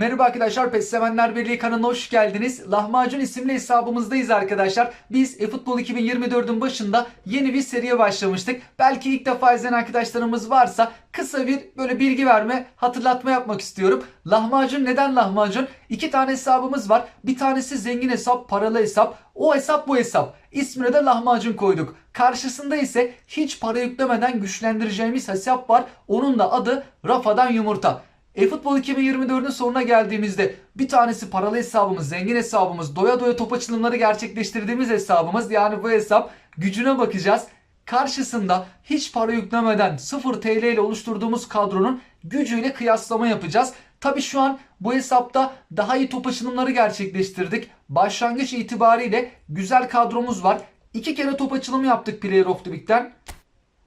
Merhaba arkadaşlar, PES Sevenler Birliği kanalına hoş geldiniz. Lahmacun isimli hesabımızdayız arkadaşlar. Biz eFootball 2024'ün başında yeni bir seriye başlamıştık. Belki ilk defa izleyen arkadaşlarımız varsa kısa bir böyle bilgi verme, hatırlatma yapmak istiyorum. Lahmacun neden lahmacun? İki tane hesabımız var. Bir tanesi zengin hesap, paralı hesap. O hesap bu hesap. İsmine de lahmacun koyduk. Karşısında ise hiç para yüklemeden güçlendireceğimiz hesap var. Onun da adı Rafadan Yumurta. eFootball 2024'ün sonuna geldiğimizde bir tanesi paralı hesabımız, zengin hesabımız, doya doya top açılımları gerçekleştirdiğimiz hesabımız. Yani bu hesap gücüne bakacağız. Karşısında hiç para yüklemeden 0 TL ile oluşturduğumuz kadronun gücüyle kıyaslama yapacağız. Tabi şu an bu hesapta daha iyi top açılımları gerçekleştirdik. Başlangıç itibariyle güzel kadromuz var. İki kere top açılımı yaptık Player of the Week'ten.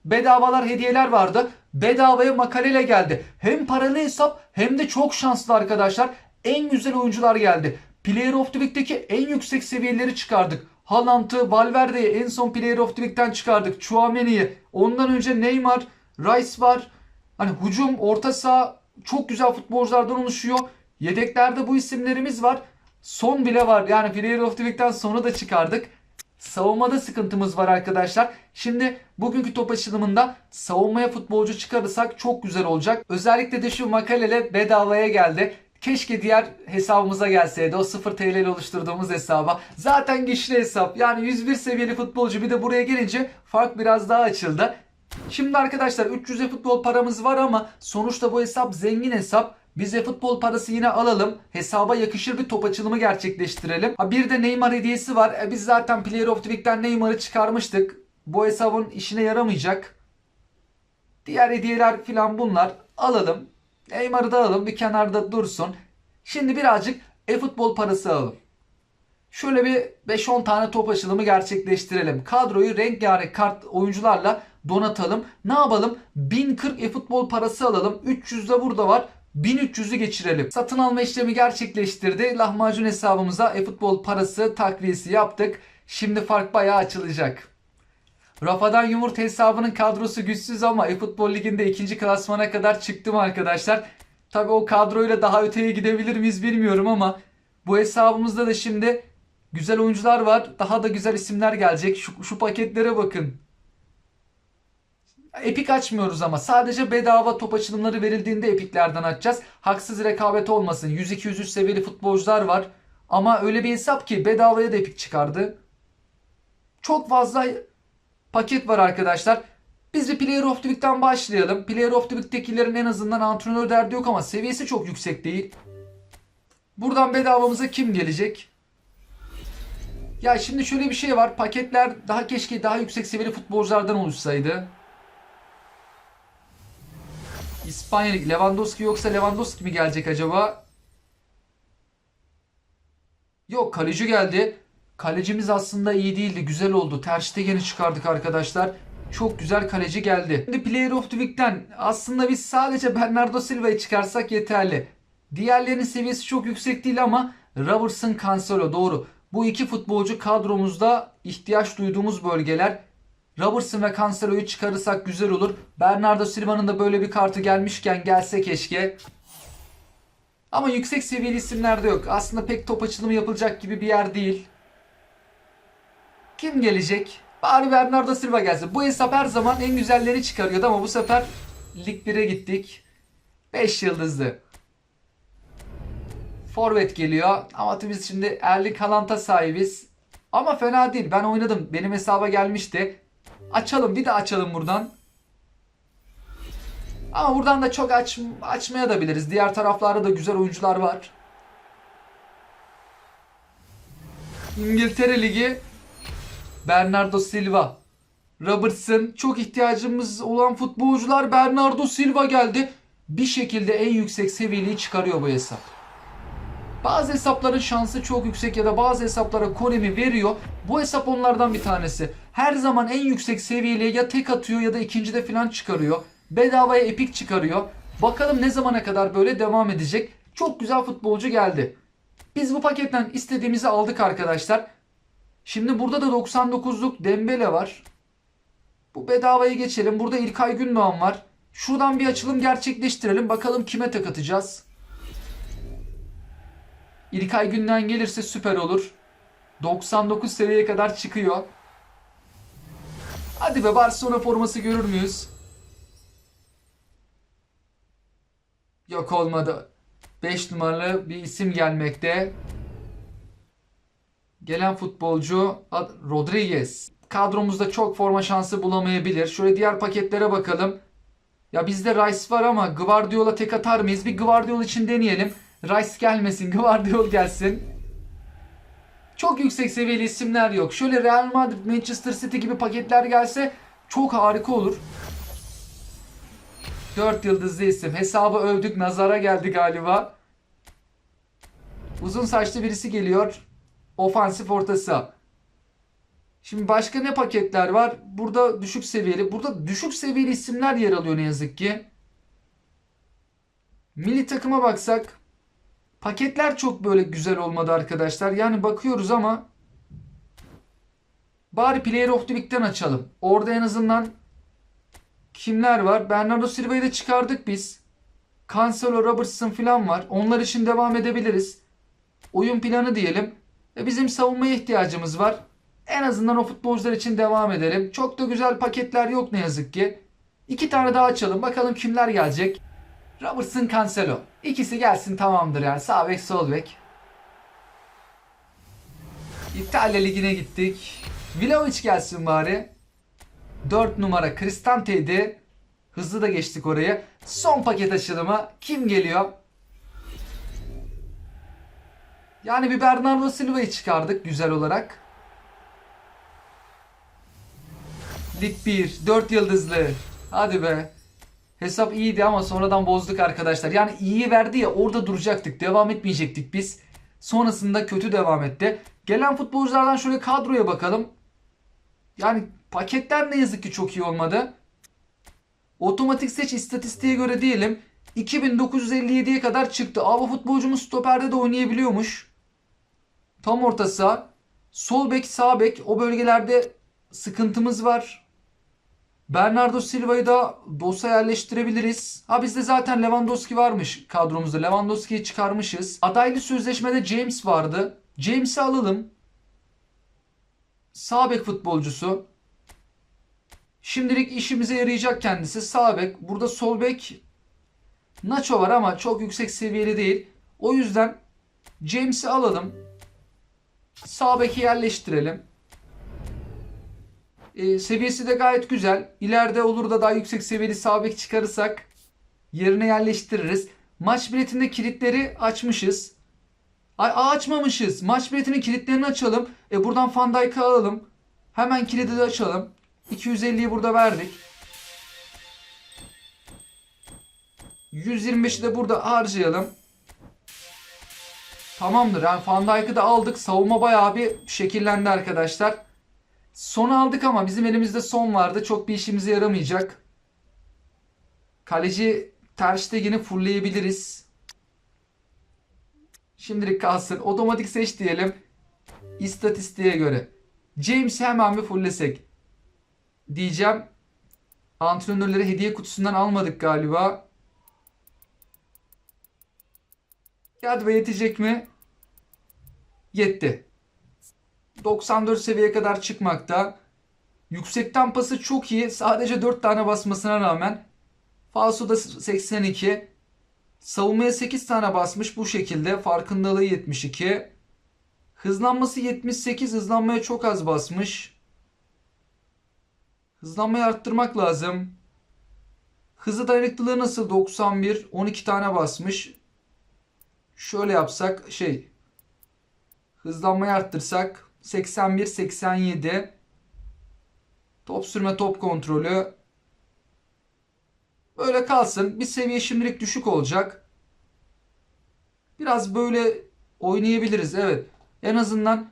Bedavalar hediyeler vardı. Bedavaya makalele geldi. Hem paralı hesap hem de çok şanslı arkadaşlar. En güzel oyuncular geldi. Player of the Week'teki en yüksek seviyeleri çıkardık. Haaland'ı, Valverde'yi en son Player of the Week'ten çıkardık. Chouameni'yi. Ondan önce Neymar, Rice var. Hani hücum, orta saha çok güzel futbolculardan oluşuyor. Yedeklerde bu isimlerimiz var. Son bile var. Yani Player of the Week'ten sonra da çıkardık. Savunmada sıkıntımız var arkadaşlar. Şimdi bugünkü top açılımında savunmaya futbolcu çıkarırsak çok güzel olacak. Özellikle de şu makalele bedavaya geldi. Keşke diğer hesabımıza gelseydi. O 0 TL ile oluşturduğumuz hesaba. Zaten güçlü hesap. Yani 101 seviyeli futbolcu bir de buraya gelince fark biraz daha açıldı. Şimdi arkadaşlar 300'e futbol paramız var ama sonuçta bu hesap zengin hesap. Biz de futbol parası yine alalım. Hesaba yakışır bir top açılımı gerçekleştirelim. Ha bir de Neymar hediyesi var. E biz zaten Player of the Week'ten Neymar'ı çıkarmıştık. Bu hesabın işine yaramayacak. Diğer hediyeler filan bunlar. Alalım. Neymar'ı da alalım. Bir kenarda dursun. Şimdi birazcık e-futbol parası alalım. Şöyle bir 5-10 tane top açılımı gerçekleştirelim. Kadroyu rengarenk kart oyuncularla donatalım. Ne yapalım? 1040 e-futbol parası alalım. 300 de burada var. 1300'ü geçirelim. Satın alma işlemi gerçekleştirdi. Lahmacun hesabımıza e-futbol parası takviyesi yaptık. Şimdi fark bayağı açılacak. Rafadan Yumurta hesabının kadrosu güçsüz ama e-futbol liginde ikinci klasmana kadar çıktım arkadaşlar. Tabi o kadroyla daha öteye gidebilir miyiz bilmiyorum ama bu hesabımızda da şimdi güzel oyuncular var. Daha da güzel isimler gelecek. Şu, şu paketlere bakın. Epik açmıyoruz ama sadece bedava top açılımları verildiğinde epiklerden açacağız. Haksız rekabet olmasın. 100-203 seviyeli futbolcular var. Ama öyle bir hesap ki bedavaya da epik çıkardı. Çok fazla paket var arkadaşlar. Biz bir Player of the Week'ten başlayalım. Player of the Week'tekilerin en azından antrenör derdi yok ama seviyesi çok yüksek değil. Buradan bedavamıza kim gelecek? Ya şimdi şöyle bir şey var. Paketler daha keşke daha yüksek seviyeli futbolculardan oluşsaydı. İspanya. Lewandowski yoksa Lewandowski mi gelecek acaba? Yok kaleci geldi. Kalecimiz aslında iyi değildi. Güzel oldu. Ter Stegen'i çıkardık arkadaşlar. Çok güzel kaleci geldi. Şimdi Player of the Week'ten aslında biz sadece Bernardo Silva'yı çıkarsak yeterli. Diğerlerinin seviyesi çok yüksek değil ama Robertson, Cancelo doğru. Bu iki futbolcu kadromuzda ihtiyaç duyduğumuz bölgeler. Robertson ve Cancelo'yu çıkarırsak güzel olur. Bernardo Silva'nın da böyle bir kartı gelmişken gelse keşke. Ama yüksek seviyeli isimler de yok. Aslında pek top açılımı yapılacak gibi bir yer değil. Kim gelecek? Bari Bernardo Silva gelsin. Bu hesap her zaman en güzelleri çıkarıyordu ama bu sefer Lig 1'e gittik. 5 yıldızlı. Forvet geliyor. Ama biz şimdi Erling Haaland'a sahibiz. Ama fena değil. Ben oynadım. Benim hesaba gelmişti. Açalım. Bir de açalım buradan. Ama buradan da çok aç, açmaya da biliriz. Diğer taraflarda da güzel oyuncular var. İngiltere Ligi Bernardo Silva Robertson çok ihtiyacımız olan futbolcular Bernardo Silva geldi. Bir şekilde en yüksek seviyeliği çıkarıyor bu hesap. Bazı hesapların şansı çok yüksek ya da bazı hesaplara Konemi veriyor. Bu hesap onlardan bir tanesi. Her zaman en yüksek seviyeliğe ya tek atıyor ya da ikincide falan çıkarıyor. Bedavaya epik çıkarıyor. Bakalım ne zamana kadar böyle devam edecek. Çok güzel futbolcu geldi. Biz bu paketten istediğimizi aldık arkadaşlar. Şimdi burada da 99'luk Dembele var. Bu bedavaya geçelim. Burada İlkay Gündoğan var. Şuradan bir açılım gerçekleştirelim. Bakalım kime tek atacağız. İlkay Günden gelirse süper olur. 99 seviyeye kadar çıkıyor. Hadi be Barcelona forması görür müyüz? Yok olmadı. 5 numaralı bir isim gelmekte. Gelen futbolcu Rodriguez. Kadromuzda çok forma şansı bulamayabilir. Şöyle diğer paketlere bakalım. Ya bizde Rice var ama Guardiola tek atar mıyız? Bir Guardiola için deneyelim. Rice gelmesin, Guardiola gelsin. Çok yüksek seviyeli isimler yok. Şöyle Real Madrid, Manchester City gibi paketler gelse çok harika olur. 4 yıldızlı isim. Hesabı övdük. Nazara geldi galiba. Uzun saçlı birisi geliyor. Ofansif orta saha. Şimdi başka ne paketler var? Burada düşük seviyeli. Burada düşük seviyeli isimler yer alıyor ne yazık ki. Milli takıma baksak paketler çok böyle güzel olmadı arkadaşlar. Yani bakıyoruz ama bari Player of the Week'ten açalım. Orada en azından kimler var? Bernardo Silva'yı da çıkardık biz. Cancelo, Robertson falan var. Onlar için devam edebiliriz. Oyun planı diyelim. Ve bizim savunmaya ihtiyacımız var. En azından o futbolcular için devam edelim. Çok da güzel paketler yok ne yazık ki. İki tane daha açalım. Bakalım kimler gelecek. Robertson, Cancelo. İkisi gelsin tamamdır yani. Sağ bek, sol bek. İtalya Ligi'ne gittik. Vlahovic gelsin bari. 4 numara Cristante'ydi. Hızlı da geçtik oraya. Son paket açılımı. Kim geliyor? Yani bir Bernardo Silva'yı çıkardık güzel olarak. Lig 1. 4 yıldızlı. Hadi be. Hesap iyiydi ama sonradan bozduk arkadaşlar. Yani iyi verdi ya orada duracaktık. Devam etmeyecektik biz. Sonrasında kötü devam etti. Gelen futbolculardan şöyle kadroya bakalım. Yani paketler ne yazık ki çok iyi olmadı. Otomatik seç istatistiğe göre diyelim 2957'ye kadar çıktı. Aa bu futbolcumuz stoperde de oynayabiliyormuş. Tam orta. Sol bek sağ bek o bölgelerde sıkıntımız var. Bernardo Silva'yı da DOS'a yerleştirebiliriz. Ha bizde zaten Lewandowski varmış kadromuzda. Lewandowski'yi çıkarmışız. Adaylı sözleşmede James vardı. James'i alalım. Sağ bek futbolcusu. Şimdilik işimize yarayacak kendisi. Sağ bek. Burada sol bek Nacho var ama çok yüksek seviyeli değil. O yüzden James'i alalım. Sağ beki yerleştirelim. Ee, seviyesi de gayet güzel. İleride olur da daha yüksek seviyeli sağ çıkarırsak yerine yerleştiririz. Maç biletinde kilitleri açmışız. Ay açmamışız. Maç biletinin kilitlerini açalım. E buradan Van alalım. Hemen kilidi de açalım. 250'yi burada verdik. 125'i de burada harcayalım. Tamamdır. Yani Van da aldık. Savunma bayağı bir şekillendi arkadaşlar. Son aldık ama bizim elimizde son vardı. Çok bir işimize yaramayacak. Kaleci Ter Stegen'i fullleyebiliriz. Şimdilik kalsın. Otomatik seç diyelim. İstatistiğe göre. James'i hemen bir fulllesek. Diyeceğim. Antrenörleri hediye kutusundan almadık galiba. Hadi be yetecek mi? Yetti. 94 seviyeye kadar çıkmakta. Yüksekten pası çok iyi. Sadece 4 tane basmasına rağmen. Falso da 82. Savunmaya 8 tane basmış bu şekilde. Farkındalığı 72. Hızlanması 78. Hızlanmaya çok az basmış. Hızlanmayı arttırmak lazım. Hızı dayanıklılığı nasıl? 91. 12 tane basmış. Şöyle yapsak şey. Hızlanmayı arttırsak 81 87. Top sürme top kontrolü. Böyle kalsın. Bir seviye şimdilik düşük olacak. Biraz böyle oynayabiliriz. Evet. En azından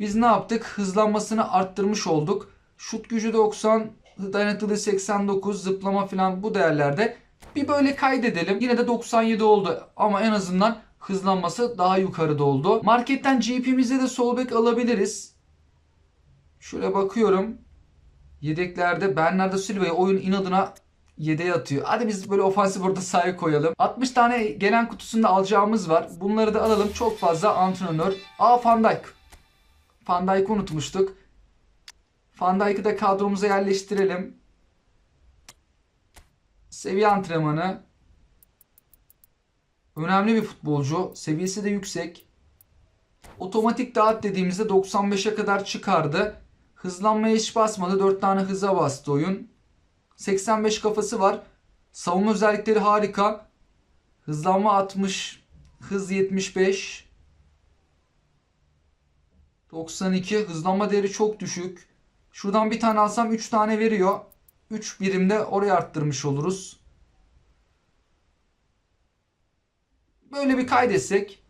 biz ne yaptık? Hızlanmasını arttırmış olduk. Şut gücü 90, dayanıklılığı 89, zıplama falan bu değerlerde. Bir böyle kaydedelim. Yine de 97 oldu ama en azından hızlanması daha yukarıda oldu. Marketten GP'mize de sol bek alabiliriz. Şöyle bakıyorum. Yedeklerde Bernardo Silva'yı oyun inadına yedeğe atıyor. Hadi biz böyle ofansif orta sahaya koyalım. 60 tane gelen kutusunda alacağımız var. Bunları da alalım. Çok fazla antrenör. Aa Van Dijk. Van Dijk'ı unutmuştuk. Van Dijk'ı da kadromuza yerleştirelim. Seviye antrenmanı. Önemli bir futbolcu. Seviyesi de yüksek. Otomatik dağıt dediğimizde 95'e kadar çıkardı. Hızlanmaya hiç basmadı. 4 tane hıza bastı oyun. 85 kafası var. Savunma özellikleri harika. Hızlanma 60. Hız 75. 92. Hızlanma değeri çok düşük. Şuradan bir tane alsam 3 tane veriyor. 3 birimde oraya arttırmış oluruz. Böyle bir kaydetsek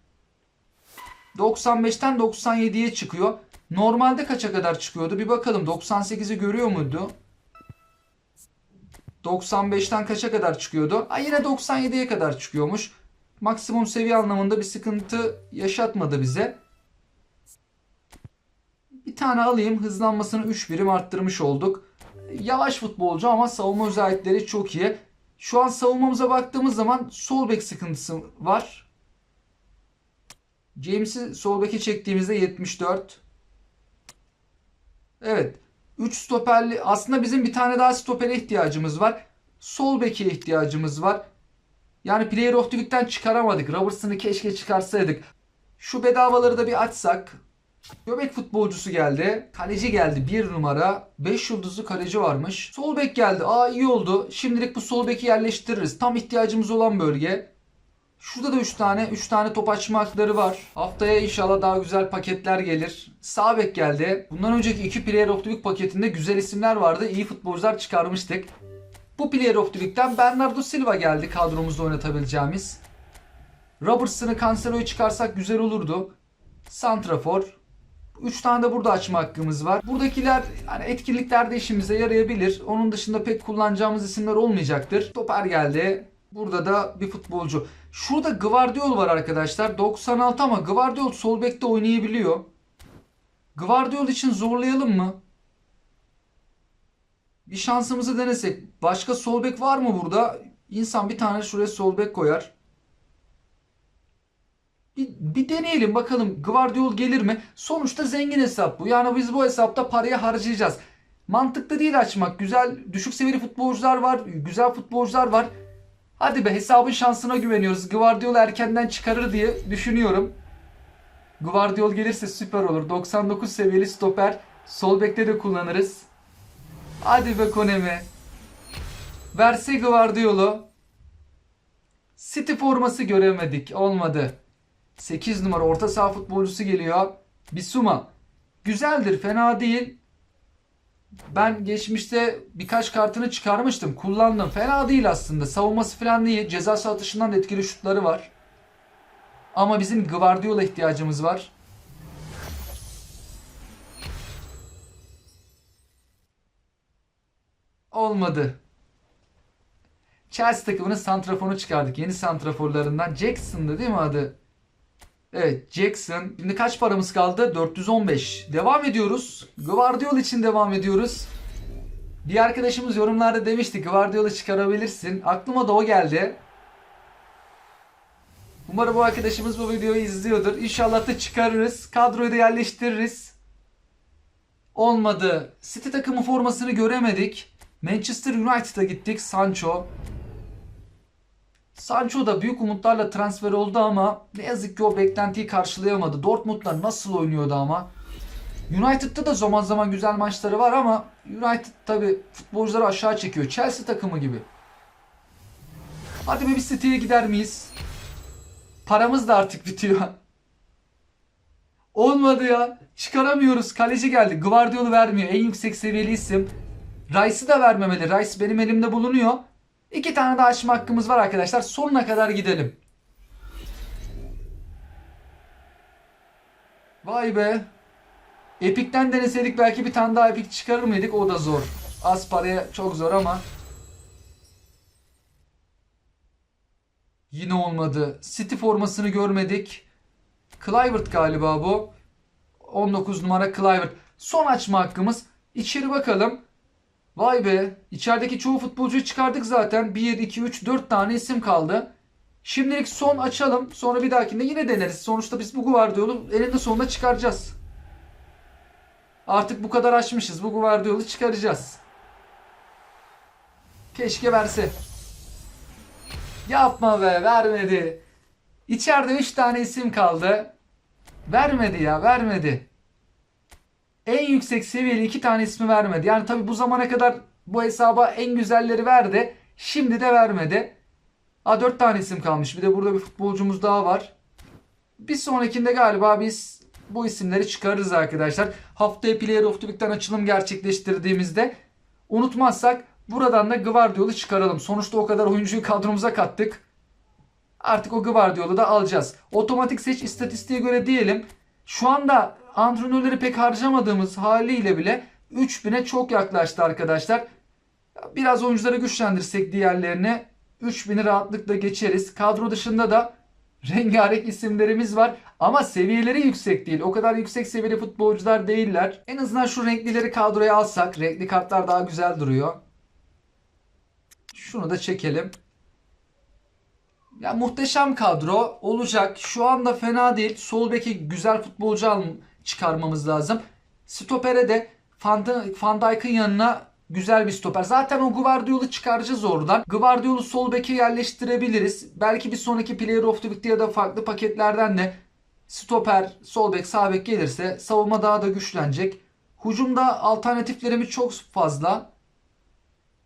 95'ten 97'ye çıkıyor. Normalde kaça kadar çıkıyordu? Bir bakalım. 98'i görüyor muydu? 95'ten kaça kadar çıkıyordu? Ha, yine 97'ye kadar çıkıyormuş. Maksimum seviye anlamında bir sıkıntı yaşatmadı bize. Bir tane alayım. Hızlanmasını 3 birim arttırmış olduk. Yavaş futbolcu ama savunma özellikleri çok iyi. Şu an savunmamıza baktığımız zaman sol bek sıkıntısı var. James'i sol beke çektiğimizde 74. Evet. 3 stoperli aslında bizim bir tane daha stopere ihtiyacımız var. Sol beke ihtiyacımız var. Yani Player of the çıkaramadık. Robertson'ı keşke çıkarsaydık. Şu bedavaları da bir açsak. Göbek futbolcusu geldi. Kaleci geldi 1 numara. 5 yıldızlı kaleci varmış. Sol bek geldi. Aa iyi oldu. Şimdilik bu sol beki yerleştiririz. Tam ihtiyacımız olan bölge. Şurada da 3 tane 3 tane top açma hakları var. Haftaya inşallah daha güzel paketler gelir. Sağ bek geldi. Bundan önceki 2 Player of the Week paketinde güzel isimler vardı. İyi futbolcular çıkarmıştık. Bu Player of the Week'ten Bernardo Silva geldi kadromuzda oynatabileceğimiz. Robertson'ı Cancelo'yu çıkarsak güzel olurdu. Santrafor. 3 tane de burada açma hakkımız var. Buradakiler hani etkinliklerde işimize yarayabilir. Onun dışında pek kullanacağımız isimler olmayacaktır. Toper geldi. Burada da bir futbolcu. Şurada Gvardiol var arkadaşlar. 96 ama Gvardiol sol bekte oynayabiliyor. Gvardiol için zorlayalım mı? Bir şansımızı denesek. Başka sol bek var mı burada? İnsan bir tane şuraya sol bek koyar. Bir, bir deneyelim bakalım Gvardiol gelir mi? Sonuçta zengin hesap bu. Yani biz bu hesapta parayı harcayacağız. Mantıklı değil açmak. Güzel düşük seviyeli futbolcular var. Güzel futbolcular var. Hadi be hesabın şansına güveniyoruz. Guardiola erkenden çıkarır diye düşünüyorum. Guardiol gelirse süper olur. 99 seviyeli stoper. Sol bekte de kullanırız. Hadi be Konemi. Verse Guardiol'u. City forması göremedik. Olmadı. 8 numara orta saha futbolcusu geliyor. Bisuma. Güzeldir. Fena değil. Ben geçmişte birkaç kartını çıkarmıştım. Kullandım. Fena değil aslında. Savunması falan değil. Ceza sahası dışından da etkili şutları var. Ama bizim Guardiola ihtiyacımız var. Olmadı. Chelsea takımının santrafonu çıkardık. Yeni santraforlarından. Jackson'dı değil mi adı? Evet Jackson. Şimdi kaç paramız kaldı? 415. Devam ediyoruz. Guardiola için devam ediyoruz. Bir arkadaşımız yorumlarda demişti Guardiola çıkarabilirsin. Aklıma da o geldi. Umarım bu arkadaşımız bu videoyu izliyordur. İnşallah da çıkarırız. Kadroyu da yerleştiririz. Olmadı. City takımı formasını göremedik. Manchester United'a gittik. Sancho. Sancho da büyük umutlarla transfer oldu ama ne yazık ki o beklentiyi karşılayamadı. Dortmund'la nasıl oynuyordu ama. United'da da zaman zaman güzel maçları var ama United tabi futbolcuları aşağı çekiyor. Chelsea takımı gibi. Hadi be bir City'ye gider miyiz? Paramız da artık bitiyor. Olmadı ya. Çıkaramıyoruz. Kaleci geldi. Guardiola'ı vermiyor. En yüksek seviyeli isim. Rice'ı da vermemeli. Rice benim elimde bulunuyor. İki tane daha açma hakkımız var arkadaşlar. Sonuna kadar gidelim. Vay be. Epic'ten deneseydik belki bir tane daha Epic çıkarır mıydık? O da zor. Az paraya çok zor ama. Yine olmadı. City formasını görmedik. Clivert galiba bu. 19 numara Clivert. Son açma hakkımız. İçeri bakalım. Vay be. İçerideki çoğu futbolcuyu çıkardık zaten. 1, 2, 3, 4 tane isim kaldı. Şimdilik son açalım. Sonra bir dahakinde yine deneriz. Sonuçta biz bu Guardiola'yı eninde sonunda çıkaracağız. Artık bu kadar açmışız. Bu Guardiola'yı çıkaracağız. Keşke verse. Yapma be vermedi. İçeride 3 tane isim kaldı. Vermedi ya vermedi. En yüksek seviyeli 2 tane ismi vermedi. Yani tabi bu zamana kadar bu hesaba en güzelleri verdi. Şimdi de vermedi. Ha 4 tane isim kalmış. Bir de burada bir futbolcumuz daha var. Bir sonrakinde galiba biz bu isimleri çıkarırız arkadaşlar. Haftaya Player of the Week'ten açılım gerçekleştirdiğimizde unutmazsak buradan da Gvardiol'u çıkaralım. Sonuçta o kadar oyuncuyu kadromuza kattık. Artık o Gvardiol'u da alacağız. Otomatik seç istatistiğe göre diyelim. Şu anda antrenörleri pek harcamadığımız haliyle bile 3000'e çok yaklaştı arkadaşlar. Biraz oyuncuları güçlendirsek diğerlerine 3000'i rahatlıkla geçeriz. Kadro dışında da rengarenk isimlerimiz var. Ama seviyeleri yüksek değil. O kadar yüksek seviyeli futbolcular değiller. En azından şu renklileri kadroya alsak. Renkli kartlar daha güzel duruyor. Şunu da çekelim. Ya muhteşem kadro olacak. Şu anda fena değil. Sol beki güzel futbolcu al çıkarmamız lazım. Stopere de Van, Dijk'ın yanına güzel bir stoper. Zaten o Guardiola'yı çıkaracağız oradan. Guardiola'yı sol beke yerleştirebiliriz. Belki bir sonraki Player of the Week'te ya da farklı paketlerden de stoper, sol bek, sağ bek gelirse savunma daha da güçlenecek. Hucumda alternatiflerimiz çok fazla.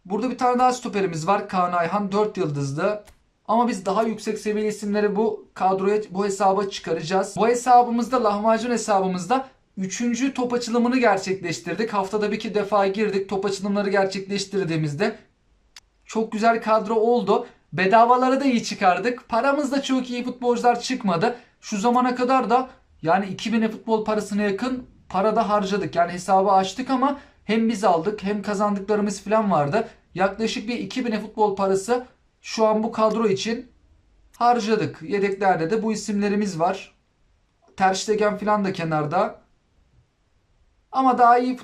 Burada bir tane daha stoperimiz var. Kaan Ayhan 4 yıldızlı. Ama biz daha yüksek seviyeli isimleri bu kadroya, bu hesaba çıkaracağız. Bu hesabımızda, lahmacun hesabımızda 3. top açılımını gerçekleştirdik. Haftada bir iki defa girdik. Top açılımları gerçekleştirdiğimizde çok güzel kadro oldu. Bedavaları da iyi çıkardık. Paramız da çok iyi futbolcular çıkmadı. Şu zamana kadar da yani 2000'e futbol parasına yakın para da harcadık. Yani hesabı açtık ama hem biz aldık hem kazandıklarımız falan vardı. Yaklaşık bir 2000'e futbol parası şu an bu kadro için harcadık. Yedeklerde de bu isimlerimiz var. Ter Stegen falan da kenarda. Ama daha iyi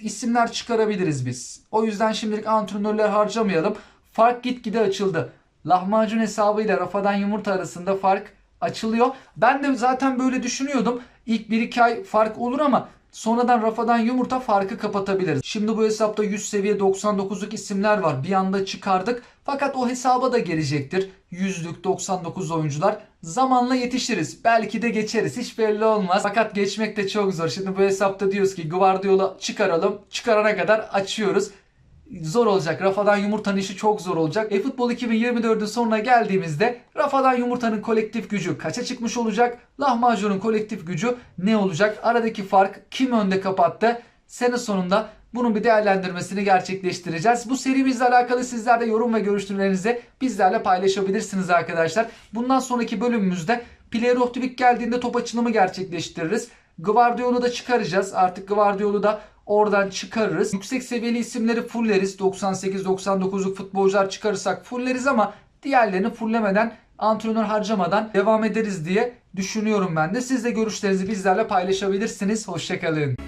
isimler çıkarabiliriz biz. O yüzden şimdilik antrenörler harcamayalım. Fark gitgide açıldı. Lahmacun hesabıyla Rafadan Yumurta arasında fark açılıyor. Ben de zaten böyle düşünüyordum. İlk 1-2 ay fark olur ama sonradan Rafadan Yumurta farkı kapatabiliriz. Şimdi bu hesapta 100 seviye 99'luk isimler var. Bir anda çıkardık. Fakat o hesaba da gelecektir. 100'lük 99 oyuncular. Zamanla yetişiriz. Belki de geçeriz. Hiç belli olmaz. Fakat geçmek de çok zor. Şimdi bu hesapta diyoruz ki Guardiola çıkaralım. Çıkarana kadar açıyoruz zor olacak. Rafadan Yumurta'nın işi çok zor olacak. E Futbol 2024'ün sonuna geldiğimizde Rafadan Yumurta'nın kolektif gücü kaça çıkmış olacak? Lahmacun'un kolektif gücü ne olacak? Aradaki fark kim önde kapattı? Sene sonunda bunun bir değerlendirmesini gerçekleştireceğiz. Bu serimizle alakalı sizler de yorum ve görüşlerinizi bizlerle paylaşabilirsiniz arkadaşlar. Bundan sonraki bölümümüzde Player of the Week geldiğinde top açılımı gerçekleştiririz. Guardiola'u da çıkaracağız. Artık Guardiola'u da oradan çıkarırız. Yüksek seviyeli isimleri fulleriz. 98-99'luk futbolcular çıkarırsak fulleriz ama diğerlerini fullemeden antrenör harcamadan devam ederiz diye düşünüyorum ben de. Siz de görüşlerinizi bizlerle paylaşabilirsiniz. Hoşçakalın.